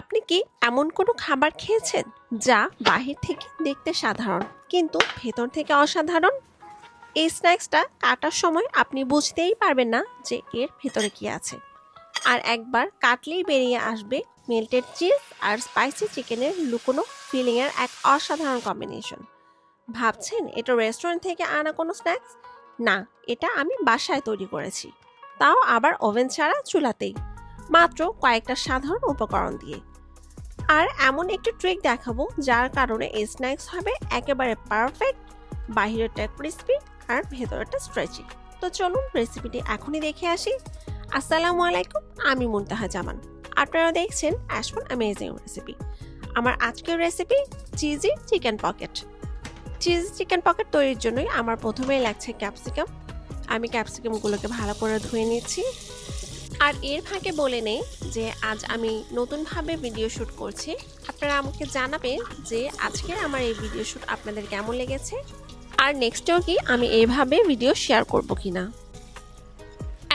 আপনি কি এমন কোনো খাবার খেয়েছেন যা বাহির থেকে দেখতে সাধারণ, কিন্তু ভেতর থেকে অসাধারণ? এই স্ন্যাক্সটা কাটার সময় আপনি বুঝতেই পারবেন না যে এর ভেতরে কি আছে। আর একবার কাটলেই বেরিয়ে আসবে মেল্টেড চিজ আর স্পাইসি চিকেনের লুকোনো ফিলিংয়ের এক অসাধারণ কম্বিনেশন। ভাবছেন এটা রেস্টুরেন্ট থেকে আনা কোনো স্ন্যাক্স? না, এটা আমি বাসায় তৈরি করেছি। তাও আবার ওভেন ছাড়া চুলাতেই। মাত্র কয়েকটা সাধারণ উপকরণ দিয়ে। আর এমন একটি ট্রিক দেখাবো যার কারণে এই স্ন্যাক্স হবে একেবারে পারফেক্ট বাহিরেরটা ক্রিস্পি আর ভেতরেরটা স্ট্রেচি তো চলুন রেসিপিটি এখনই দেখে আসি। আসসালামু আলাইকুম, আমি মুনতাহা জামান। আপনারা দেখছেন অ্যাশফোন অ্যামেজিং রেসিপি আমার আজকের recipe cheesy chicken pocket cheese chicken pocket তৈরির জন্যই আমার প্রথমেই লাগছে ক্যাপসিকাম আমি ক্যাপসিকামগুলোকে ভালো করে ধুয়ে নিচ্ছি। আর এর ফাঁকে বলে নেই যে আজ আমি নতুনভাবে ভিডিও শ্যুট করছি। আপনারা আমাকে জানাবেন যে আজকের আমার এই ভিডিও শ্যুট আপনাদের কেমন লেগেছে। আর নেক্সটেও কি আমি এইভাবে ভিডিও শেয়ার করব কি না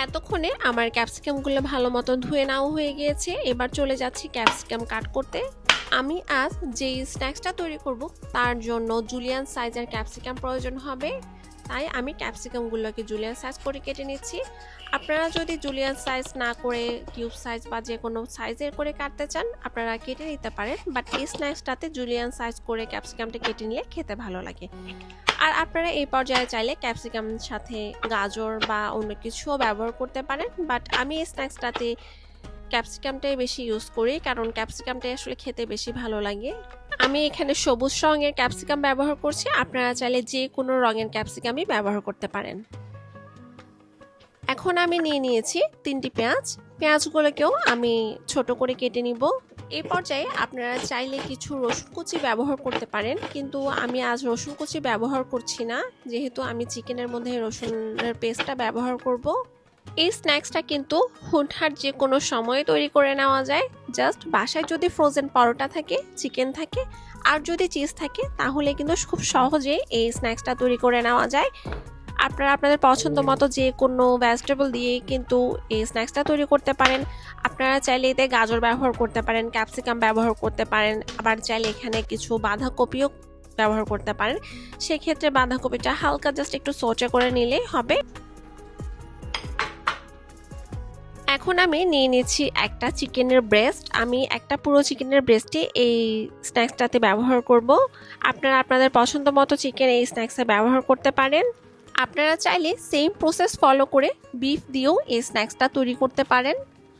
এতক্ষণে আমার ক্যাপসিকামগুলো ভালো মতো ধুয়ে নাও হয়ে গিয়েছে। এবার চলে যাচ্ছি ক্যাপসিকাম কাট করতে। আমি আজ যে স্ন্যাক্সটা তৈরি করব, তার জন্য জুলিয়ান সাইজের ক্যাপসিকাম প্রয়োজন হবে। তাই আমি ক্যাপসিকামগুলোকে জুলিয়ান সাইজ করে কেটে নিচ্ছি। আপনারা যদি জুলিয়ান সাইজ না করে কিউব সাইজ বা যে কোনো সাইজের করে কাটতে চান, আপনারা কেটে নিতে পারেন। বাট এই স্ন্যাক্সটাতে জুলিয়ান সাইজ করে ক্যাপসিকামটা কেটে নিলে খেতে ভালো লাগে। আর আপনারা এই পর্যায়ে চাইলে ক্যাপসিকামের সাথে গাজর বা অন্য কিছুও ব্যবহার করতে পারেন। বাট আমি এই স্ন্যাক্সটাতে ক্যাপসিকামটাই বেশি ইউজ করি, কারণ ক্যাপসিকামটাই আসলে খেতে বেশি ভালো লাগে। আমি এখানে সবুজ রঙের ক্যাপসিকাম ব্যবহার করছি। আপনারা চাইলে যে কোনো রঙের ক্যাপসিকামই ব্যবহার করতে পারেন। এখন আমি নিয়ে নিয়েছি তিনটি পেঁয়াজ। পেঁয়াজগুলোকেও আমি ছোট করে কেটে নিব। এই পর্যায়ে আপনারা চাইলে কিছু রসুন কুচি ব্যবহার করতে পারেন, কিন্তু আমি আজ রসুন কুচি ব্যবহার করছি না। যেহেতু আমি চিকেনের মধ্যে রসুনের পেস্টটা ব্যবহার করব। এই স্ন্যাক্সটা কিন্তু হুটহাট যে কোনো সময়ে তৈরি করে নেওয়া যায়। জাস্ট বাসায় যদি ফ্রোজেন পরোটা থাকে চিকেন থাকে, আর যদি চিজ থাকে, তাহলে কিন্তু খুব সহজে এই স্ন্যাক্সটা তৈরি করে নেওয়া যায়। আপনারা আপনাদের পছন্দ মতো যে কোনো ভেজিটেবল দিয়ে কিন্তু এই স্ন্যাক্সটা তৈরি করতে পারেন। আপনারা চাইলে এতে গাজর ব্যবহার করতে পারেন ক্যাপসিকাম ব্যবহার করতে পারেন, আবার চাইলে এখানে কিছু বাঁধাকপিও ব্যবহার করতে পারেন। সেক্ষেত্রে বাঁধাকপিটা হালকা জাস্ট একটু সোচে করে নিলেই হবে। এখন আমি নিয়ে নিচ্ছি একটা চিকেনের ব্রেস্ট। আমি একটা পুরো চিকেনের ব্রেস্টে এই স্ন্যাক্সটাতে ব্যবহার করব। আপনারা আপনাদের পছন্দ মতো চিকেন এই স্ন্যাক্সে ব্যবহার করতে পারেন। আপনারা চাইলে সেম প্রসেস ফলো করে বিফ দিয়েও এই স্ন্যাক্সটা তৈরি করতে পারেন।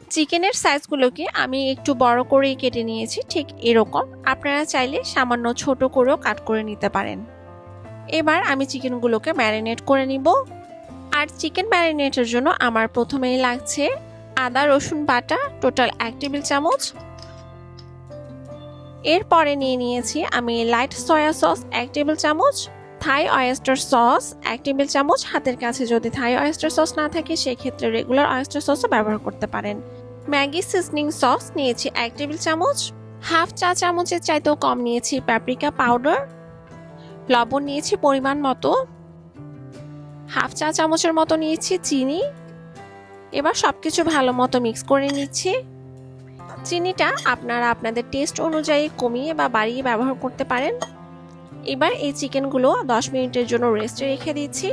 চিকেনের সাইজগুলোকে আমি একটু বড় করেই কেটে নিয়েছি, ঠিক এরকম। আপনারা চাইলে সামান্য ছোট করেও কাট করে নিতে পারেন। এবার আমি চিকেনগুলোকে ম্যারিনেট করে নিব। আর চিকেন ম্যারিনেটের জন্য আমার প্রথমেই লাগছে আদা, রসুন বাটা, টোটাল এক টেবিল চামচ। এরপরে নিয়ে নিয়েছি আমি লাইট সয়া সস এক টেবিল চামচ, থাই অয়েস্টার সস এক টেবিল চামচ। হাতের কাছে যদি থাই অয়েস্টার সস না থাকে, সেক্ষেত্রে রেগুলার অয়েস্টার সসও ব্যবহার করতে পারেন। ম্যাগি সিজনিং সস নিয়েছি এক টেবিল চামচ। হাফ চা চামচের চাইতেও কম নিয়েছি প্যাপ্রিকা পাউডার লবণ নিয়েছি পরিমাণ মতো। হাফ চা চামচের মতো নিয়েছি চিনি। এবার সব কিছু ভালো মতো মিক্স করে নিচ্ছি। চিনিটা আপনারা আপনাদের টেস্ট অনুযায়ী কমিয়ে বা বাড়িয়ে ব্যবহার করতে পারেন। এবার এই চিকেনগুলো দশ মিনিটের জন্য রেস্টে রেখে দিচ্ছি।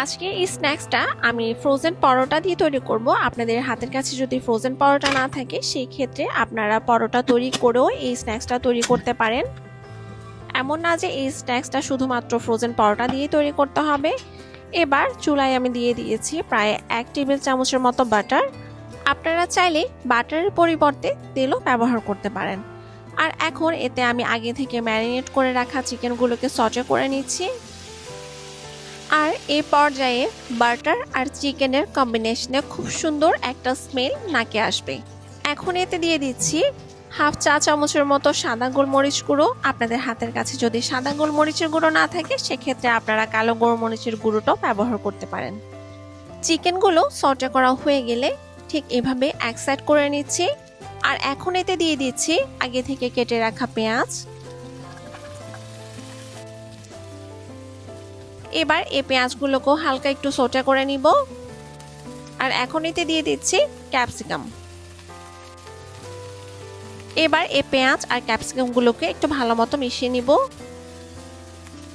আজকে এই স্ন্যাক্সটা আমি ফ্রোজেন পরোটা দিয়ে তৈরি করব। আপনাদের হাতের কাছে যদি ফ্রোজেন পরোটা না থাকে, সেই ক্ষেত্রে আপনারা পরোটা তৈরি করেও এই স্ন্যাক্সটা তৈরি করতে পারেন। এমন না যে এই স্ন্যাক্সটা শুধুমাত্র ফ্রোজেন পরোটা দিয়ে তৈরি করতে হবে। এবার চুলায় আমি দিয়ে দিয়েছি প্রায় এক টেবিল চামচের মতো বাটার। আপনারা চাইলে বাটারের পরিবর্তে তেলও ব্যবহার করতে পারেন। আর এখন এতে আমি আগে থেকে ম্যারিনেট করে রাখা চিকেনগুলোকে সচে করে নিচ্ছি। আর এ পর্যায়ে বাটার আর চিকেনের কম্বিনেশনে খুব সুন্দর একটা স্মেল নাকে আসবে। এখন এতে দিয়ে দিচ্ছি হাফ চা চামচের মতো সাদা গোলমরিচ গুঁড়ো আপনাদের হাতের কাছে। যদি সাদা গোলমরিচের গুঁড়ো না থাকে, সেক্ষেত্রে আপনারা কালো গোলমরিচের গুঁড়োটাও ব্যবহার করতে পারেন। চিকেনগুলো সটে করা হয়ে গেলে ঠিক এভাবে এক সাইড করে নিচ্ছি। আর এখন এতে দিয়ে দিচ্ছি আগে থেকে কেটে রাখা পেঁয়াজ। এবার এই পেঁয়াজগুলোকেও হালকা একটু সোটা করে নিব। আর এখন এতে দিয়ে দিচ্ছি ক্যাপসিকাম। এবার এই পেঁয়াজ আর ক্যাপসিকামগুলোকে একটু ভালো মতো মিশিয়ে নিব।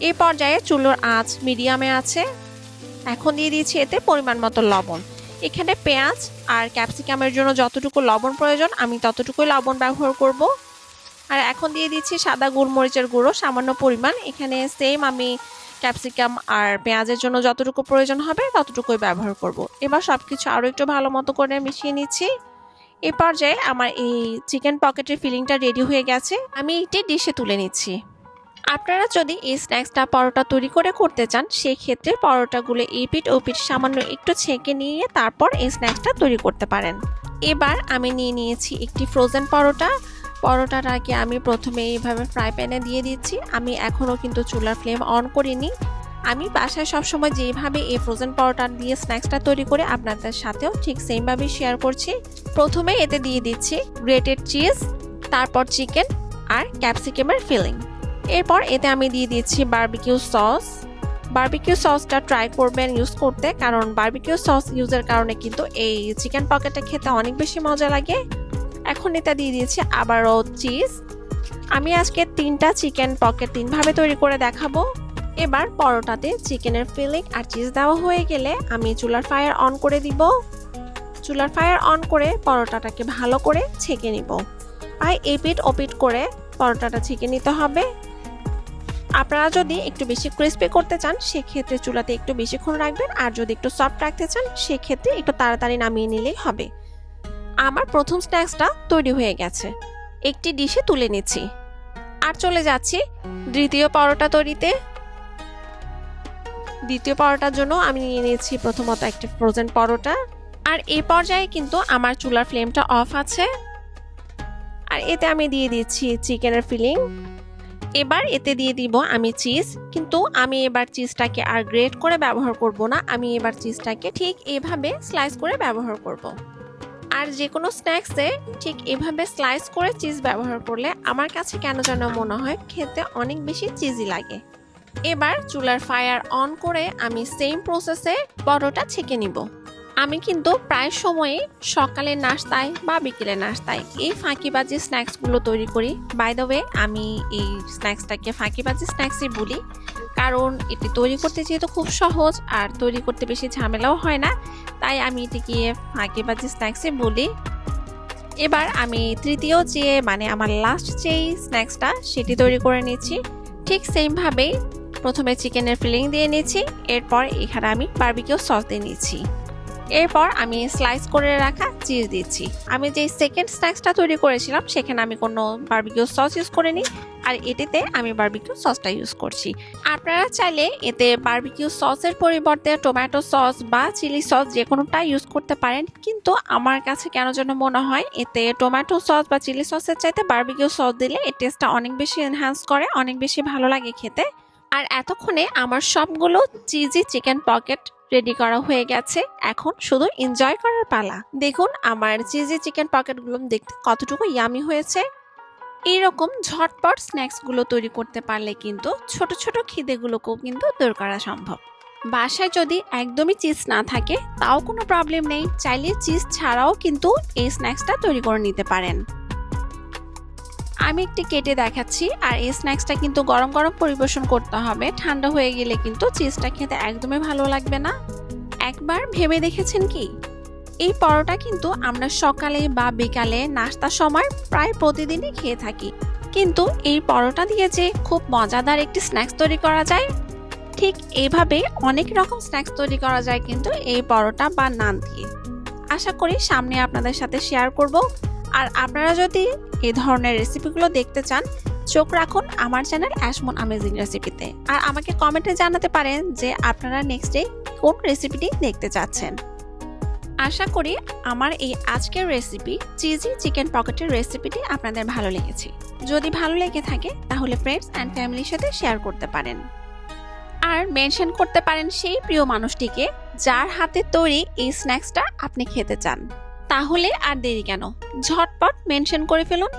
এই পর্যায়ে চুলোর আঁচ মিডিয়ামে আছে। এখন দিয়ে দিয়েছি এতে পরিমাণ মতো লবণ। এখানে পেঁয়াজ আর ক্যাপসিকামের জন্য যতটুকু লবণ প্রয়োজন, আমি ততটুকুই লবণ ব্যবহার করব। আর এখন দিয়ে দিচ্ছি সাদা গোলমরিচের গুঁড়ো, সামান্য পরিমাণ। এখানে সেম আমি ক্যাপসিকাম আর পেঁয়াজের জন্য যতটুকু প্রয়োজন হবে ততটুকুই ব্যবহার করব। এবার সব কিছু আরও একটু ভালো মতো করে মিশিয়ে নিচ্ছি। এই পর্যায়ে আমার এই চিকেন পকেটের ফিলিংটা রেডি হয়ে গেছে। আমি এটি ডিশে তুলে নিচ্ছি। আপনারা যদি এই স্ন্যাক্সটা পরোটা তৈরি করে করতে চান, সেক্ষেত্রে পরোটাগুলো এই পিঠ ও পিঠ সামান্য একটু ছেঁকে নিয়ে তারপর এই স্ন্যাক্সটা তৈরি করতে পারেন। এবার আমি নিয়ে নিয়েছি একটি ফ্রোজেন পরোটা। পরোটাটাকে আমি প্রথমে এইভাবে ফ্রাই প্যানে দিয়ে দিচ্ছি। আমি এখনও কিন্তু চুলার ফ্লেম অন করিনি। আমি বাসায় সবসময় যেভাবে এই ফ্রোজেন পরোটা দিয়ে স্ন্যাক্সটা তৈরি করে আপনাদের সাথেও ঠিক সেমভাবেই শেয়ার করছি। প্রথমে এতে দিয়ে দিচ্ছি গ্রেটেড চিজ তারপর চিকেন আর ক্যাপসিকামের ফিলিং এরপর এতে আমি দিয়ে দিচ্ছি বারবিকিউ সস বারবিকিউ সসটা ট্রাই করবেন ইউজ করতে, কারণ বারবিকিউ সস ইউজের কারণে কিন্তু এই চিকেন পকেটটা খেতে অনেক বেশি মজা লাগে। এখন এটা দিয়ে দিয়েছি আবারও চিজ আমি আজকে তিনটা চিকেন পকেট তিনভাবে তৈরি করে দেখাবো। এবার পরোটাতে চিকেনের ফিলিং আর চিজ দেওয়া হয়ে গেলে আমি চুলার ফায়ার অন করে দিব। চুলার ফায়ার অন করে পরোটাটাকে ভালো করে ছেঁকে নিব। আর এপিট ওপিট করে পরোটাটা ছেঁকে নিতে হবে। আপনারা যদি একটু বেশি ক্রিস্পি করতে চান, সেক্ষেত্রে চুলাতে একটু বেশিক্ষণ রাখবেন আর যদি একটু সফট রাখতে চান, সেক্ষেত্রে একটু তাড়াতাড়ি নামিয়ে নিলেই হবে। আমার প্রথম স্ন্যাক্সটা তৈরি হয়ে গেছে। একটি ডিশে তুলে নিচ্ছি। আর চলে যাচ্ছি দ্বিতীয় পরোটা তৈরিতে। দ্বিতীয় পরোটার জন্য আমি নিয়ে নিয়েছি প্রথমত একটি ফ্রোজেন পরোটা। আর এই পর্যায়ে কিন্তু আমার চুলার ফ্লেমটা অফ আছে। আর এতে আমি দিয়ে দিচ্ছি চিকেনের ফিলিং এবার এতে দিয়ে দিব আমি চিজ কিন্তু আমি এবার চিজটাকে আর গ্রেট করে ব্যবহার করব না। আমি এবার চিজটাকে ঠিক এভাবে স্লাইস করে ব্যবহার করব। আর যে কোনো স্ন্যাক্সে ঠিক এভাবে স্লাইস করে চিজ ব্যবহার করলে আমার কাছে কেন যেন মনে হয় খেতে অনেক বেশি চিজি লাগে। এবার চুলার ফায়ার অন করে আমি সেম প্রসেসে পরোটা ছেঁকে নিব। আমি কিন্তু প্রায় সময়ে সকালের নাস্তায় বা বিকেলের নাস্তায় এই ফাঁকিবাজি স্ন্যাক্সগুলো তৈরি করি। বাই দ্য ওয়ে আমি এই স্ন্যাক্সটাকে ফাঁকিবাজি স্ন্যাক্সই বলি কারণ এটি তৈরি করতে যেহেতু খুব সহজ আর তৈরি করতে বেশি ঝামেলাও হয় না, তাই আমি এটিকে ফাঁকিবাজি স্ন্যাক্সই বলি। এবার আমি তৃতীয় যে মানে আমার লাস্ট যেই স্ন্যাক্সটা সেটি তৈরি করে নিচ্ছি। ঠিক সেমভাবেই প্রথমে চিকেনের ফিলিং দিয়ে নিচ্ছি এরপর এখানে আমি বার্বিকিউ সস দিয়ে নিচ্ছি এরপর আমি স্লাইস করে রাখা চিজ দিচ্ছি আমি যে সেকেন্ড স্ন্যাক্সটা তৈরি করেছিলাম, সেখানে আমি কোনো বার্বিকিউ সস ইউজ করিনি, আর এটিতে আমি বার্বিকিউ সসটা ইউজ করছি। আপনারা চাইলে এতে বার্বিকিউ সসের পরিবর্তে টমেটো সস বা চিলি সস যে কোনোটা ইউজ করতে পারেন, কিন্তু আমার কাছে কেন যেন মনে হয় এতে টমেটো সস বা চিলি সসের চাইতে বার্বিকিউ সস দিলে এর টেস্টটা অনেক বেশি এনহ্যান্স করে, অনেক বেশি ভালো লাগে খেতে। আর এতক্ষণে আমার সবগুলো চিজি চিকেন পকেট রেডি করা হয়ে গেছে। এখন শুধু এনজয় করার পালা। দেখুন, আমার চিজি চিকেন পকেটগুলো দেখতে কতটুকু ইয়ামি হয়েছে। এইরকম ঝটপট স্ন্যাক্সগুলো তৈরি করতে পারলে কিন্তু ছোট ছোট খিদেগুলোকেও কিন্তু দূর করা সম্ভব। বাসায় যদি একদমই চিজ না থাকে, তাও কোনো প্রবলেম নেই। চাইলে চিজ ছাড়াও কিন্তু এই স্ন্যাক্সটা তৈরি করে নিতে পারেন। আমি একটি কেটে দেখাচ্ছি, আর এই স্ন্যাক্সটা কিন্তু গরম গরম পরিবেশন করতে হবে। ঠান্ডা হয়ে গেলে কিন্তু চিজটা খেতে একদমই ভালো লাগবে না। একবার ভেবে দেখেছেন কি? এই পরোটা কিন্তু আমরা সকালে বা বিকালে নাস্তার সময় প্রায় প্রতিদিনই খেয়ে থাকি। কিন্তু এই পরোটা দিয়ে যে খুব মজাদার একটি স্ন্যাক্স তৈরি করা যায়, ঠিক এইভাবে অনেক রকম স্ন্যাক্স তৈরি করা যায় কিন্তু এই পরোটা বা নান দিয়ে। আশা করি সামনে আপনাদের সাথে শেয়ার করব। আর আপনারা যদি এই ধরনের রেসিপিগুলো দেখতে চান, চোখ রাখুন আমার চ্যানেল অ্যাশমন আমেজিং রেসিপিতে আর আমাকে কমেন্টে জানাতে পারেন যে আপনারা নেক্সট ডে কোন রেসিপিটি দেখতে চাচ্ছেন। আশা করি আমার এই আজকের রেসিপি চিজি চিকেন পকেটের রেসিপিটি আপনাদের ভালো লেগেছে। যদি ভালো লেগে থাকে, তাহলে ফ্রেন্ডস অ্যান্ড ফ্যামিলির সাথে শেয়ার করতে পারেন। আর মেনশন করতে পারেন সেই প্রিয় মানুষটিকে, যার হাতে তৈরি এই স্ন্যাক্সটা আপনি খেতে চান। তাহলে আর দেরি কেন? ঝটপট মেনশন করে ফেলুন।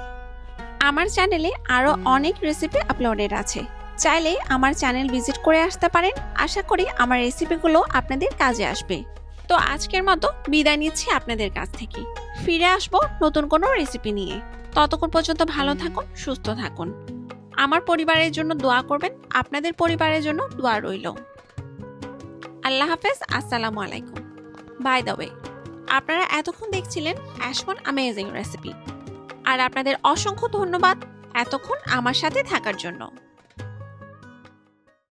আমার চ্যানেলে আরও অনেক রেসিপি আপলোডেড আছে। চাইলে আমার চ্যানেল ভিজিট করে আসতে পারেন। আশা করি আমার রেসিপিগুলো আপনাদের কাজে আসবে। তো আজকের মতো বিদায় নিচ্ছি আপনাদের কাছ থেকে। ফিরে আসব নতুন কোনো রেসিপি নিয়ে। ততক্ষণ পর্যন্ত ভালো থাকুন, সুস্থ থাকুন। আমার পরিবারের জন্য দোয়া করবেন, আপনাদের পরিবারের জন্য দোয়া রইল। আল্লাহ হাফেজ, আসসালামু আলাইকুম। বাই দ্য ওয়ে আপনারা এতক্ষণ দেখছিলেন অ্যাশমন অ্যামেজিং রেসিপি আর আপনাদের অসংখ্য ধন্যবাদ এতক্ষণ আমার সাথে থাকার জন্য।